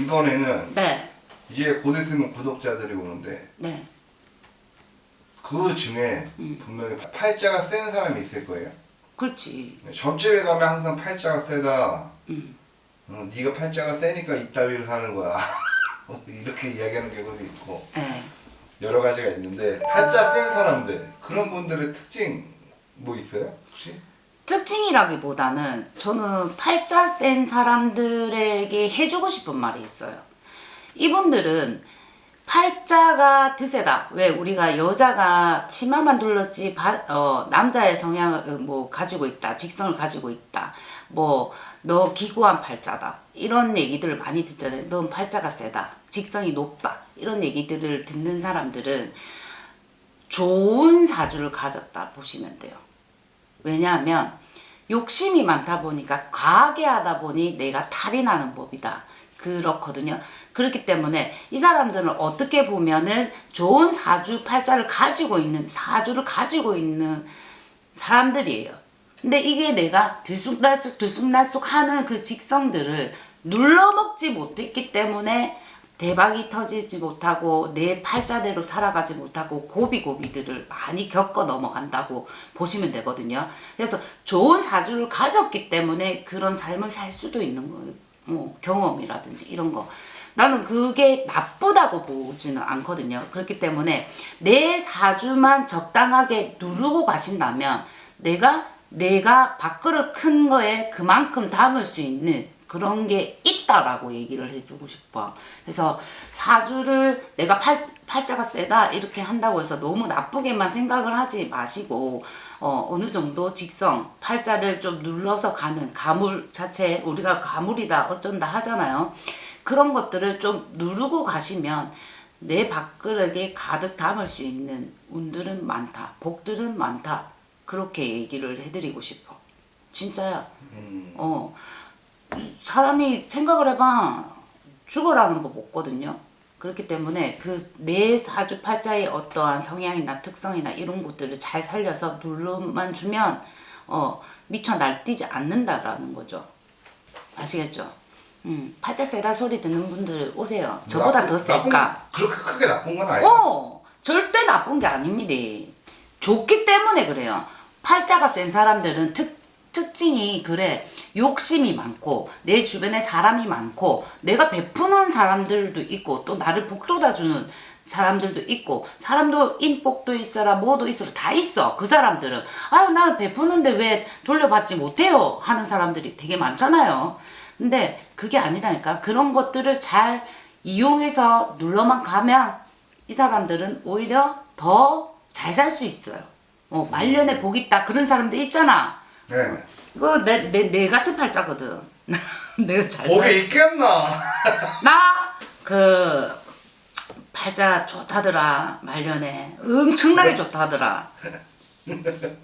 이번에는 네, 이제 곧 있으면 구독자들이 오는데 네. 그 중에 음. 분명히 팔자가 센 사람이 있을 거예요. 그렇지. 점집에 가면 항상 팔자가 세다. 음. 어, 네가 팔자가 세니까 이따위로 사는 거야. 이렇게 이야기하는 경우도 있고 네. 여러 가지가 있는데 팔자 센 사람들 그런 분들의 특징 뭐 있어요? 혹시? 특징이라기보다는 저는 팔자 센 사람들에게 해주고 싶은 말이 있어요. 이분들은 팔자가 드세다. 왜 우리가 여자가 치마만 둘렀지 바- 어, 남자의 성향을 어, 뭐 가지고 있다. 직성을 가지고 있다. 뭐 너 기구한 팔자다. 이런 얘기들을 많이 듣잖아요. 넌 팔자가 세다. 직성이 높다. 이런 얘기들을 듣는 사람들은 좋은 사주를 가졌다 보시면 돼요. 왜냐하면 욕심이 많다 보니까 과하게 하다 보니 내가 탈이 나는 법이다. 그렇거든요. 그렇기 때문에 이 사람들은 어떻게 보면은 좋은 사주 팔자를 가지고 있는 사주를 가지고 있는 사람들이에요. 근데 이게 내가 들쑥날쑥 들쑥날쑥 하는 그 직성들을 눌러먹지 못했기 때문에 대박이 터지지 못하고 내 팔자대로 살아가지 못하고 고비고비들을 많이 겪어 넘어간다고 보시면 되거든요. 그래서 좋은 사주를 가졌기 때문에 그런 삶을 살 수도 있는 거예요. 뭐 경험이라든지 이런 거. 나는 그게 나쁘다고 보지는 않거든요. 그렇기 때문에 내 사주만 적당하게 누르고 가신다면 내가 내가 밥그릇 큰 거에 그만큼 담을 수 있는 그런 게 있다라고 얘기를 해주고 싶어. 그래서 사주를 내가 팔, 팔자가 세다 이렇게 한다고 해서 너무 나쁘게만 생각을 하지 마시고 어, 어느 정도 직성 팔자를 좀 눌러서 가는 가물 자체 우리가 가물이다 어쩐다 하잖아요. 그런 것들을 좀 누르고 가시면 내 밥그릇에 가득 담을 수 있는 운들은 많다. 복들은 많다. 그렇게 얘기를 해드리고 싶어. 진짜야. 음, 어. 사람이 생각을 해봐. 죽어라는 거 먹거든요. 그렇기 때문에 그 내 사주 팔자의 어떠한 성향이나 특성이나 이런 것들을 잘 살려서 눌러만 주면 어 미쳐 날뛰지 않는다라는 거죠. 아시겠죠? 음, 팔자 세다 소리 듣는 분들 오세요. 저보다 나쁜- 더? 나쁜- 그렇게 크게 나쁜 건 아니에요. 어, 절대 나쁜 게 아닙니다. 좋기 때문에 그래요. 팔자가 센 사람들은 특, 특징이 그래. 욕심이 많고, 내 주변에 사람이 많고, 내가 베푸는 사람들도 있고, 또 나를 복돋아주는 사람들도 있고, 사람도 인복도 있어라, 뭐도 있어라, 다 있어. 그 사람들은. 아유, 나는 베푸는데 왜 돌려받지 못해요? 하는 사람들이 되게 많잖아요. 근데 그게 아니라니까. 그런 것들을 잘 이용해서 눌러만 가면 이 사람들은 오히려 더 잘 살 수 있어요. 어, 말년에 복 있다. 그런 사람들 있잖아. 네. 그거 내, 내, 내 같은 팔자거든. 내가 잘 살. 있겠나? 나, 그, 팔자 좋다더라. 말년에. 엄청나게 좋다더라.